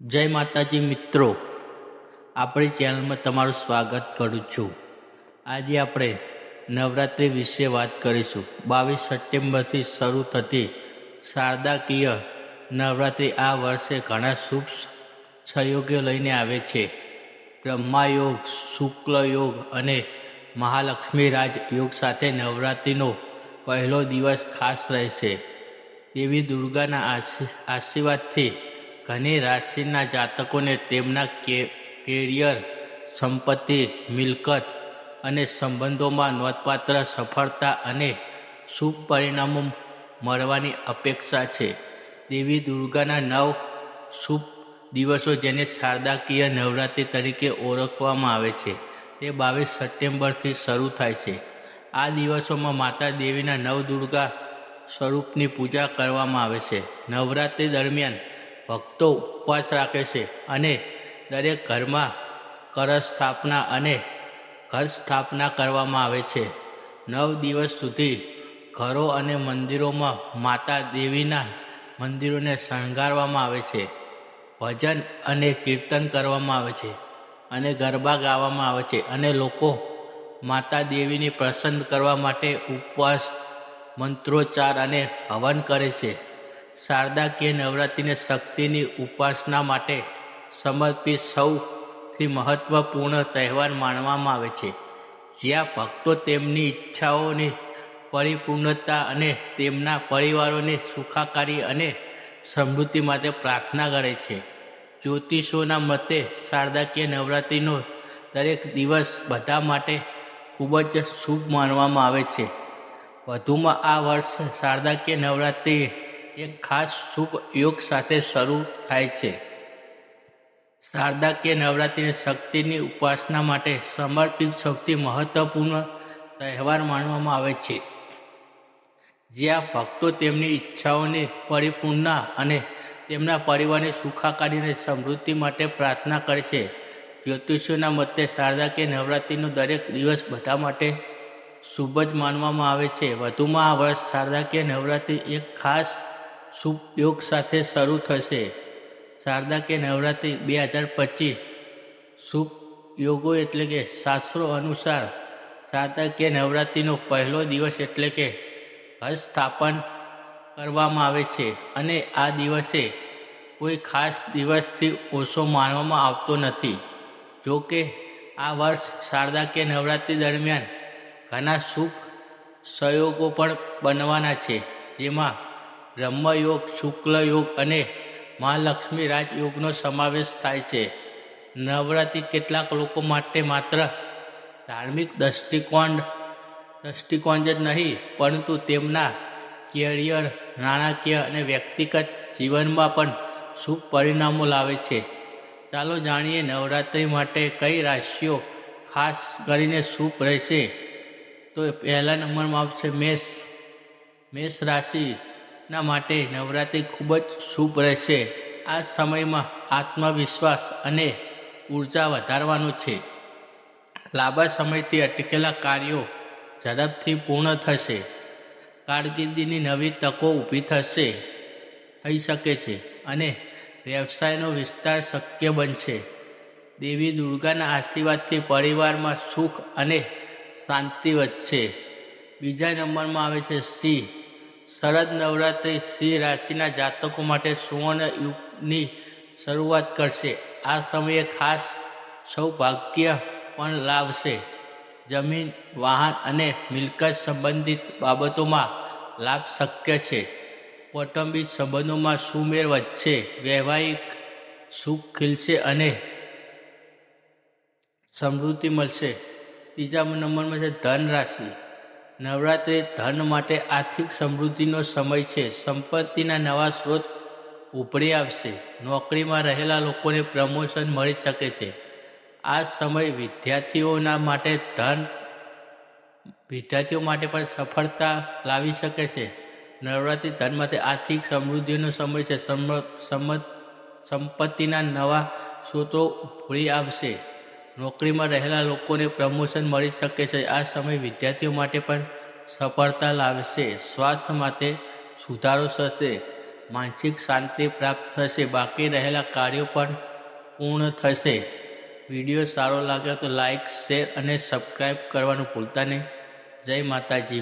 જય માતાજી મિત્રો. આપણી ચેનલમાં તમારું સ્વાગત કરું છું. આજે આપણે નવરાત્રિ વિશે વાત કરીશું. બાવીસ સપ્ટેમ્બરથી શરૂ થતી શારદાકીય નવરાત્રિ આ વર્ષે ઘણા શુભ સહયોગો લઈને આવે છે. બ્રહ્માયોગ શુક્લ યોગ અને મહાલક્ષ્મી રાજ યોગ સાથે નવરાત્રિનો પહેલો દિવસ ખાસ રહેશે. દેવી દુર્ગાના આશી આશીર્વાદથી ઘણી રાશિના જાતકોને તેમના કેરિયર સંપત્તિ, મિલકત અને સંબંધોમાં નોંધપાત્ર સફળતા અને શુભ પરિણામો મળવાની અપેક્ષા છે. દેવી દુર્ગાના નવ શુભ દિવસો જેને શારદાકીય નવરાત્રિ તરીકે ઓળખવામાં આવે છે, તે બાવીસ સપ્ટેમ્બરથી શરૂ થાય છે. આ દિવસોમાં માતા દેવીના નવ દુર્ગા સ્વરૂપની પૂજા કરવામાં આવે છે. નવરાત્રિ દરમિયાન ભક્તો ઉપવાસ રાખે છે અને દરેક ઘરમાં કળશ સ્થાપના અને ઘર સ્થાપના કરવામાં આવે છે. નવ દિવસ સુધી ઘરો અને મંદિરોમાં માતા દેવીના મંદિરોને શણગારવામાં આવે છે. ભજન અને કીર્તન કરવામાં આવે છે અને ગરબા ગાવામાં આવે છે અને લોકો માતા દેવીને પ્રસન્ન કરવા માટે ઉપવાસ, મંત્રોચ્ચાર અને હવન કરે છે. શારદા કે નવરાત્રિને શક્તિની ઉપાસના માટે સમર્પિત સૌથી મહત્વપૂર્ણ તહેવાર માનવામાં આવે છે. જ્યાં ભક્તો તેમની ઈચ્છાઓની પરિપૂર્ણતા અને તેમના પરિવારોની સુખાકારી અને સમૃદ્ધિ માટે પ્રાર્થના કરે છે. જ્યોતિષોના મતે શારદાકીય નવરાત્રિનો દરેક દિવસ બધા માટે ખૂબ જ શુભ માનવામાં આવે છે. વધુમાં આ વર્ષ શારદાકીય નવરાત્રિ એક ખાસ શુભ યોગ સાથે શરૂ થાય છે. શારદાકીય નવરાત્રિને શક્તિની ઉપાસના માટે સમર્પિત સૌથી મહત્વપૂર્ણ તહેવાર માનવામાં આવે છે. જ્યાં ભક્તો તેમની ઈચ્છાઓની પરિપૂર્ણ અને તેમના પરિવારની સુખાકારી અને સમૃદ્ધિ માટે પ્રાર્થના કરે છે. જ્યોતિષીઓના મતે શારદાકીય નવરાત્રિનો દરેક દિવસ બધા માટે શુભ જ માનવામાં આવે છે. વધુમાં આ વર્ષ શારદાકીય નવરાત્રિ એક ખાસ શુભ યોગ સાથે શરૂ થશે. શારદા કે નવરાત્રિ બે હજાર પચીસ. શુભ યોગો એટલે કે શાસ્ત્રો અનુસાર શારદા કે નવરાત્રિનો પહેલો દિવસ એટલે કે ઘર સ્થાપન કરવામાં આવે છે અને આ દિવસે કોઈ ખાસ દિવસથી ઓછો માનવામાં આવતો નથી. જો કે આ વર્ષ શારદા કે નવરાત્રિ દરમિયાન ઘણા શુભ સંયોગો પણ બનવાના છે, જેમાં બ્રહ્મયોગ શુક્લ યોગ અને મહાલક્ષ્મી રાજયોગનો સમાવેશ થાય છે. નવરાત્રિ કેટલાક લોકો માટે માત્ર ધાર્મિક દૃષ્ટિકોણ દૃષ્ટિકોણ જ નહીં, પરંતુ તેમના કેરિયર, નાણાકીય અને વ્યક્તિગત જીવનમાં પણ શુભ પરિણામો લાવે છે. ચાલો જાણીએ નવરાત્રિ માટે કઈ રાશિઓ ખાસ કરીને શુભ રહેશે. તો પહેલા નંબરમાં આવશે મેષ. મેષ રાશિના માટે નવરાત્રિ ખૂબ જ શુભ રહેશે. આ સમયમાં આત્મવિશ્વાસ અને ઊર્જા વધારવાનું છે. લાંબા સમયથી અટકેલા કાર્યો ઝડપથી પૂર્ણ થશે. કારકિર્દીની નવી તકો ઊભી થશે, થઈ શકે છે અને વ્યવસાયનો વિસ્તાર શક્ય બનશે. દેવી દુર્ગાના આશીર્વાદથી પરિવારમાં સુખ અને શાંતિ વધશે. બીજા નંબરમાં આવે છે સિંહ. શરદ નવરાત્રિ સિંહ રાશિના જાતકો માટે સુવર્ણ યુગની શરૂઆત કરશે. આ સમયે ખાસ સૌભાગ્ય પણ લાવશે જમીન, વાહન અને મિલકત સંબંધિત બાબતોમાં લાભ શક્ય છે. કૌટુંબિક સંબંધોમાં સુમેળ વધશે. વૈવાહિક સુખ ખીલશે અને સમૃદ્ધિ મળશે. ત્રીજા નંબરમાં છે ધન રાશિ નવરાત્રિ ધન માટે આર્થિક સમૃદ્ધિનો સમય છે. સંપત્તિના નવા સ્ત્રોત ઉભરી આવશે. નોકરીમાં રહેલા લોકોને પ્રમોશન મળી શકે છે. આ સમય વિદ્યાર્થીઓના માટે ધન, વિદ્યાર્થીઓ માટે પણ સફળતા લાવી શકે છે. નવરાત્રિ ધન માટે આર્થિક સમૃદ્ધિનો સમય છે. સંપત્તિના નવા સ્ત્રોતો ઉભરી આવશે. નોકરીમાં રહેલા લોકોને પ્રમોશન મળી શકે છે. આ સમય વિદ્યાર્થીઓ માટે પણ સફળતા લાવશે. સ્વાસ્થ્ય માટે સુધારો થશે. માનસિક શાંતિ પ્રાપ્ત થશે. બાકી રહેલા કાર્યો પણ પૂર્ણ થશે. વીડિયો સારો લાગ્યો તો લાઇક શેર અને સબસ્ક્રાઈબ કરવાનું ભૂલતા નહીં. જય માતાજી.